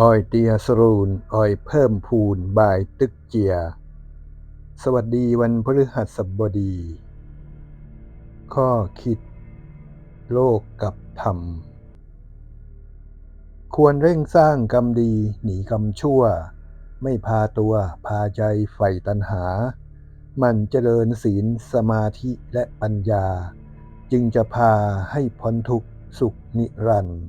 ออยเตียสรูนออยเพิ่มพูนบายตึกเจีย สวัสดีวันพฤหัสบดี ข้อคิด โลกกับธรรม ควรเร่งสร้างกรรมดีหนีกรรมชั่ว ไม่พาตัวพาใจใฝ่ตัณหา มันเจริญศีลสมาธิและปัญญา จึงจะพาให้พ้นทุกข์สุขนิรันดร์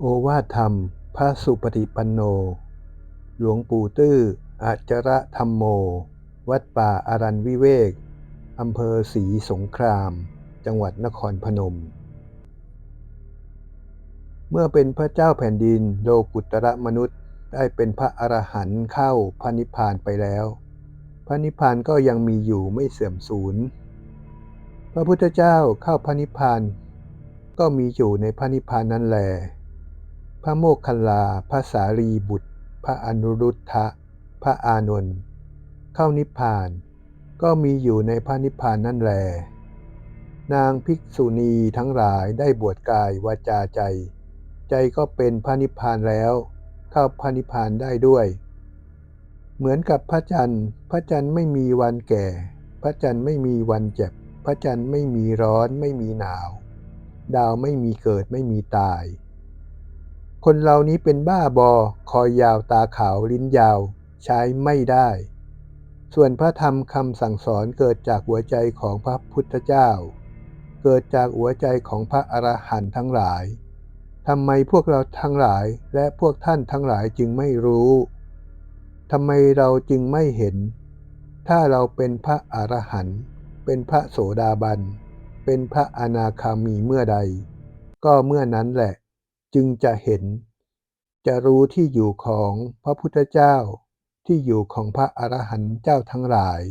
โอวาทธรรม พระสุปฏิปันโน หลวงปู่ตื้ออาจระธรรมโม วัดป่าอารันวิเวก อำเภอศรีสงคราม จังหวัดนครพนม เมื่อเป็นพระเจ้าแผ่นดินโลกุตระมนุษย์ได้เป็นพระอรหันต์เข้าพระนิพพานไปแล้ว พระนิพพานก็ยังมีอยู่ไม่เสื่อมสูญ พระพุทธเจ้าเข้าพระนิพพานก็มีอยู่ในพระนิพพานนั่นแหลพ ระโมคคัลลา พระสารีบุตร พระอนุรุทธะ พระอานนท์เข้านิพพาน ก็มีอยู่ในพระนิพพานนั่นแล นางภิกษุณีทั้งหลายได้บวชกายวาจาใจ ใจก็เป็นพระนิพพานแล้ว เข้าพระนิพพานได้ด้วย เหมือนกับพระจันทร์ พระจันทร์ไม่มีวันแก่ พระจันทร์ไม่มีวันเจ็บ พระจันทร์ไม่มีร้อนไม่มีหนาว ดาวไม่มีเกิดไม่มีตาย คนเหล่านี้เป็นบ้าบอ คอยยาวตาขาวลิ้นยาว ใช้ไม่ได้ ส่วนพระธรรมคำสั่งสอนเกิดจากหัวใจของพระพุทธเจ้า เกิดจากหัวใจของพระอรหันต์ทั้งหลายทำไมพวกเราทั้งหลายและพวกท่านทั้งหลายจึงไม่รู้ทำไมเราจึงไม่เห็น ถ้าเราเป็นพระอรหันต์เป็นพระโสดาบัน เป็นพระอนาคามีเมื่อใด ก็เมื่อนั้นแหละ จึงจะเห็น จะรู้ที่อยู่ของพระพุทธเจ้าที่อยู่ของพระอรหันต์เจ้าทั้งหลาย